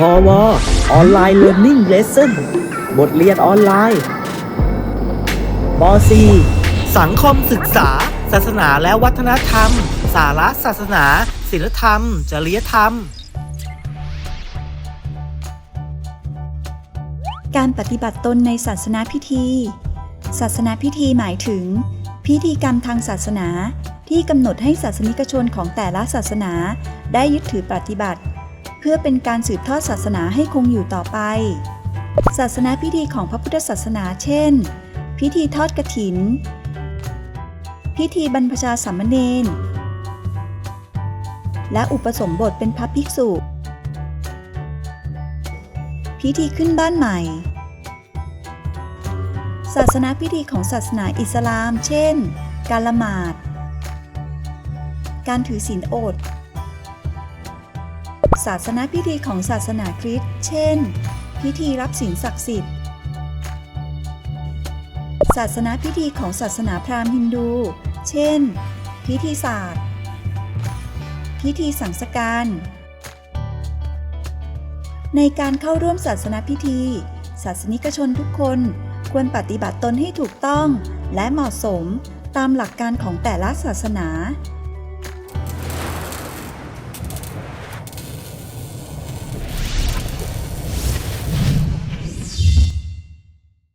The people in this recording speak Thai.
พอวออนไลน์เรียน i ิ g เลสเซ่นบทเรียนออนไลน์ป .4 สังคมศึกษา ศาสนาและวัฒนธรรม สาระศาสนา ศิลธรรม จริยธรรม การปฏิบัติตนในศาสนาพิธี ศาสนาพิธีหมายถึง พิธีกรรมทางศาสนาที่กำหนดให้ศาสนิกชนของแต่ละศาสนาได้ยึดถือปฏิบัติเพื่อเป็นการสืบทอดศาสนาให้คงอยู่ต่อไป ศาสนาพิธีของพระพุทธศาสนาเช่น พิธีทอดกฐิน พิธีบรรพชาสามเณรและอุปสมบทเป็นพระภิกษุ พิธีขึ้นบ้านใหม่ ศาสนาพิธีของศาสนาอิสลาม เช่น การละหมาด การถือศีลอด ศาสนาพิธีของศาสนาคริสต์ เช่น พิธีรับศีลศักดิ์สิทธิ์ ศาสนาพิธีของศาสนาพราหมณ์ฮินดู เช่น พิธีศาสตร์ พิธีสังสการ ในการเข้าร่วมศาสนาพิธี ศาสนิกชนทุกคนควรปฏิบัติตนให้ถูกต้องและเหมาะสมตามหลักการของแต่ละศาสนา